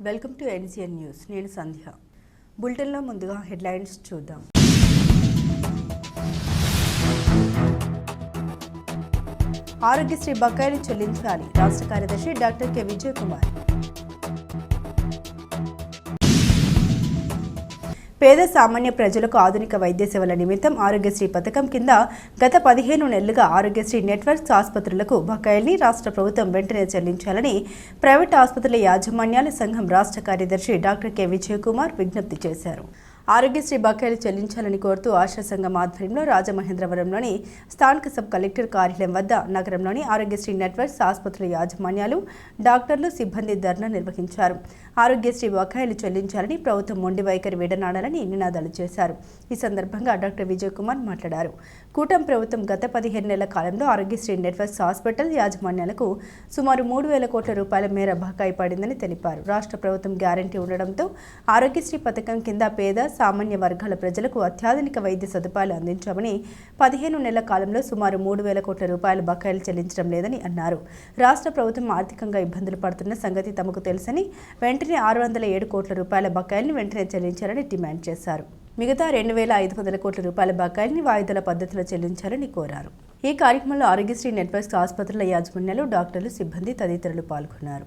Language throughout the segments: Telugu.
Welcome to NCN news. నేను సంధ్య. బులెటిన్లో ముందుగా హెడ్లైన్స్ చూద్దాం. ఆరోగ్యశ్రీ బకాయిలు చెల్లించాలి. రాష్ట్ర కార్యదర్శి డాక్టర్ కె. విజయ్ కుమార్ పేద సామాన్య ప్రజలకు ఆధునిక వైద్య సేవల నిమిత్తం ఆరోగ్యశ్రీ పథకం కింద గత పదిహేను నెలలుగా ఆరోగ్యశ్రీ నెట్వర్క్స్ ఆసుపత్రులకు బకాయిల్ని రాష్ట్ర ప్రభుత్వం వెంటనే చెల్లించాలని ప్రైవేట్ ఆసుపత్రుల యాజమాన్యాల సంఘం రాష్ట్ర కార్యదర్శి డాక్టర్ కె విజయ్ కుమార్ విజ్ఞప్తి చేశారు. ఆరోగ్యశ్రీ బకాయిలు చెల్లించాలని కోరుతూ ఆశా సంఘం ఆధ్వర్యంలో రాజమహేంద్రవరంలోని స్థానిక సబ్ కలెక్టర్ కార్యాలయం వద్ద నగరంలోని ఆరోగ్యశ్రీ నెట్వర్క్స్ ఆసుపత్రుల యాజమాన్యాలు డాక్టర్లు సిబ్బంది ధర్నా నిర్వహించారు. ఆరోగ్యశ్రీ బకాయిలు చెల్లించాలని ప్రభుత్వం మొండి వైఖరి విడనాడాలని నినాదాలు చేశారు. ఈ సందర్భంగా డాక్టర్ విజయ్ కుమార్ మాట్లాడారు. కూటమి ప్రభుత్వం గత పదిహేను నెలల కాలంలో ఆరోగ్యశ్రీ నెట్వర్క్స్ హాస్పిటల్ యాజమాన్యాలకు సుమారు మూడు వేల కోట్ల రూపాయల మేర బకాయి పడిందని తెలిపారు. రాష్ట్ర ప్రభుత్వం గ్యారంటీ ఉండడంతో ఆరోగ్యశ్రీ పథకం కింద పేద సామాన్య వర్గాల ప్రజలకు అత్యాధునిక వైద్య సదుపాయాలు అందించామని పదిహేను నెలల కాలంలో సుమారు మూడు వేల కోట్ల రూపాయల బకాయిలు చెల్లించడం లేదని అన్నారు. రాష్ట్ర ప్రభుత్వం ఆర్థికంగా ఇబ్బందులు పడుతున్న సంగతి తమకు తెలుసని వెంటనే ఆరు వందల ఏడు కోట్ల రూపాయల బకాయిల్ని వెంటనే చెల్లించాలని డిమాండ్ చేశారు. మిగతా రెండు వేల ఐదు వందల కోట్ల రూపాయల బకాయిల్ని వాయిదాల పద్ధతిలో చెల్లించాలని కోరారు. ఈ కార్యక్రమంలో ఆరోగ్యశ్రీ నెట్వర్క్స్ ఆసుపత్రుల యాజమాన్యాలు డాక్టర్లు సిబ్బంది తదితరులు పాల్గొన్నారు.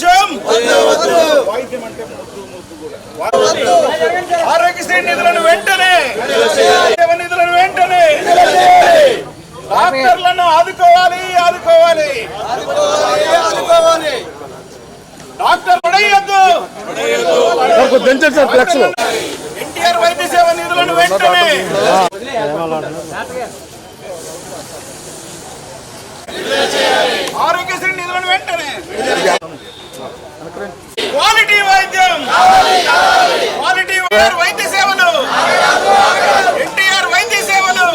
లక్ష్యం ఆరోగ్యశ్రీ నిధులను వెంటనే! నిధులను వెంటనే! డాక్టర్లను ఆదుకోవాలి ఆదుకోవాలి! డాక్టర్ పడేయద్దు! ఎన్టీఆర్ వైద్య సేవ నిధులను వెంటనే ఆరోగ్యశ్రీ నిధులను వెంటనే క్వాలిటీ వైద్యం. క్వాలిటీ వైద్య. సేవలు. ఎన్టీఆర్ వైద్య సేవలు.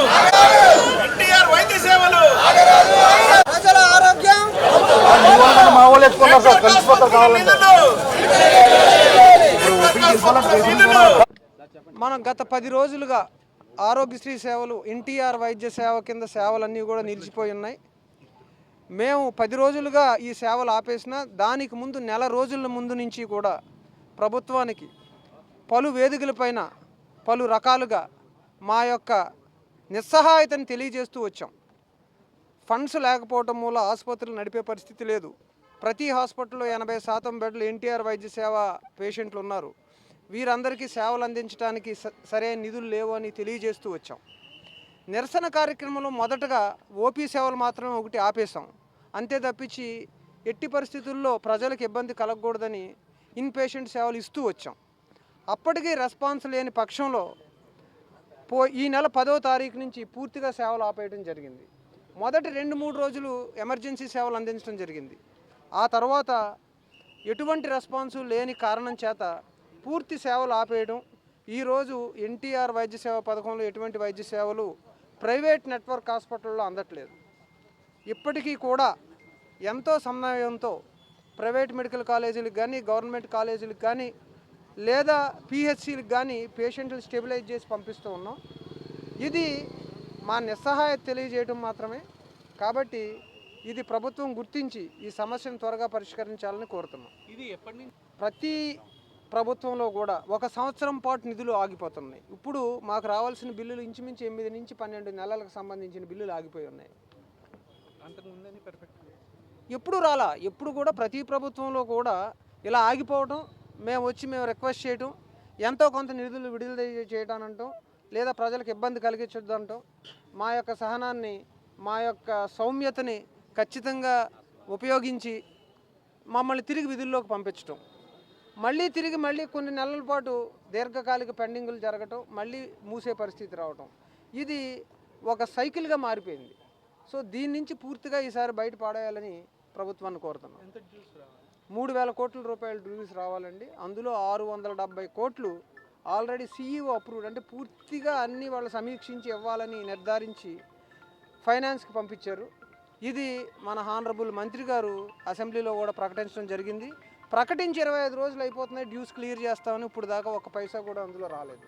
ఎన్టీఆర్ వైద్య సేవలు. ప్రజల ఆరోగ్యం. నిధులు మనం గత పది రోజులుగా ఆరోగ్యశ్రీ సేవలు ఎన్టీఆర్ వైద్య సేవ కింద సేవలన్నీ కూడా నిలిచిపోయి ఉన్నాయి. మేము పది రోజులుగా ఈ సేవలు ఆపేసిన దానికి ముందు నెల రోజుల ముందు నుంచి కూడా ప్రభుత్వానికి పలు వేదికలపైన పలు రకాలుగా మా యొక్క నిస్సహాయతను తెలియజేస్తూ వచ్చాం. ఫండ్స్ లేకపోవటం మూల ఆసుపత్రులు నడిపే పరిస్థితి లేదు. ప్రతి హాస్పిటల్లో ఎనభై శాతం బెడ్లు ఎన్టీఆర్ వైద్య సేవ పేషెంట్లు ఉన్నారు. వీరందరికీ సేవలు అందించడానికి స- సరైన నిధులు లేవు అని తెలియజేస్తూ వచ్చాం. నిరసన కార్యక్రమంలో మొదటగా ఓపీ సేవలు మాత్రమే ఒకటి ఆపేశాం. అంతే తప్పించి ఎట్టి పరిస్థితుల్లో ప్రజలకు ఇబ్బంది కలగకూడదని ఇన్ పేషెంట్ సేవలు ఇస్తూ వచ్చాం. అప్పటికీ రెస్పాన్స్ లేని పక్షంలో పో ఈ నెల పదో తారీఖు నుంచి పూర్తిగా సేవలు ఆపేయడం జరిగింది. మొదటి రెండు మూడు రోజులు ఎమర్జెన్సీ సేవలు అందించడం జరిగింది. ఆ తర్వాత ఎటువంటి రెస్పాన్సు లేని కారణం చేత పూర్తి సేవలు ఆపేయడం ఈరోజు ఎన్టీఆర్ వైద్య సేవ పథకంలో ఎటువంటి వైద్య సేవలు ప్రైవేట్ నెట్వర్క్ హాస్పిటల్లో అందట్లేదు. ఇప్పటికీ కూడా ఎంతో సమన్వయంతో ప్రైవేట్ మెడికల్ కాలేజీలకు కానీ గవర్నమెంట్ కాలేజీలకు కానీ లేదా పిహెచ్సిలకు కానీ పేషెంట్లు స్టెబిలైజ్ చేసి పంపిస్తూ ఉన్నాం. ఇది మా నిస్సహాయత తెలియజేయడం మాత్రమే. కాబట్టి ఇది ప్రభుత్వం గుర్తించి ఈ సమస్యను త్వరగా పరిష్కరించాలని కోరుతున్నాం. ఇది ఎప్పటి నుంచి? ప్రతి ప్రభుత్వంలో కూడా ఒక సంవత్సరం పాటు నిధులు ఆగిపోతున్నాయి. ఇప్పుడు మాకు రావాల్సిన బిల్లులు ఇంచుమించు ఎనిమిది నుంచి పన్నెండు నెలలకు సంబంధించిన బిల్లులు ఆగిపోయి ఉన్నాయి. ఎప్పుడు రాలా? ఎప్పుడు కూడా ప్రతి ప్రభుత్వంలో కూడా ఇలా ఆగిపోవటం మేము వచ్చి మేము రిక్వెస్ట్ చేయటం ఎంతో కొంత నిధులు విడుదల చేయటం అంటాం లేదా ప్రజలకు ఇబ్బంది కలిగించొద్దంటాం మా యొక్క సహనాన్ని మా యొక్క సౌమ్యతని ఖచ్చితంగా ఉపయోగించి మమ్మల్ని తిరిగి విధుల్లోకి పంపించటం. మళ్ళీ తిరిగి మళ్ళీ కొన్ని నెలల పాటు దీర్ఘకాలిక పెండింగులు జరగటం మళ్ళీ మూసే పరిస్థితి రావటం. ఇది ఒక సైకిల్గా మారిపోయింది. సో దీని నుంచి పూర్తిగా ఈసారి బయట పాడేయాలని ప్రభుత్వాన్ని కోరుతున్నాం. మూడు వేల కోట్ల రూపాయల డ్యూస్ రావాలండి. అందులో ఆరు వందల డెబ్బై కోట్లు ఆల్రెడీ సీఈఓ అప్రూవ్డ్ అంటే పూర్తిగా అన్ని వాళ్ళు సమీక్షించి ఇవ్వాలని నిర్ధారించి ఫైనాన్స్కి పంపించారు. ఇది మన హానరబుల్ మంత్రి గారు అసెంబ్లీలో కూడా ప్రకటించడం జరిగింది. ప్రకటించి ఇరవై ఐదు రోజులు అయిపోతున్నాయి డ్యూస్ క్లియర్ చేస్తామని ఇప్పుడు దాకా ఒక పైసా కూడా అందులో రాలేదు.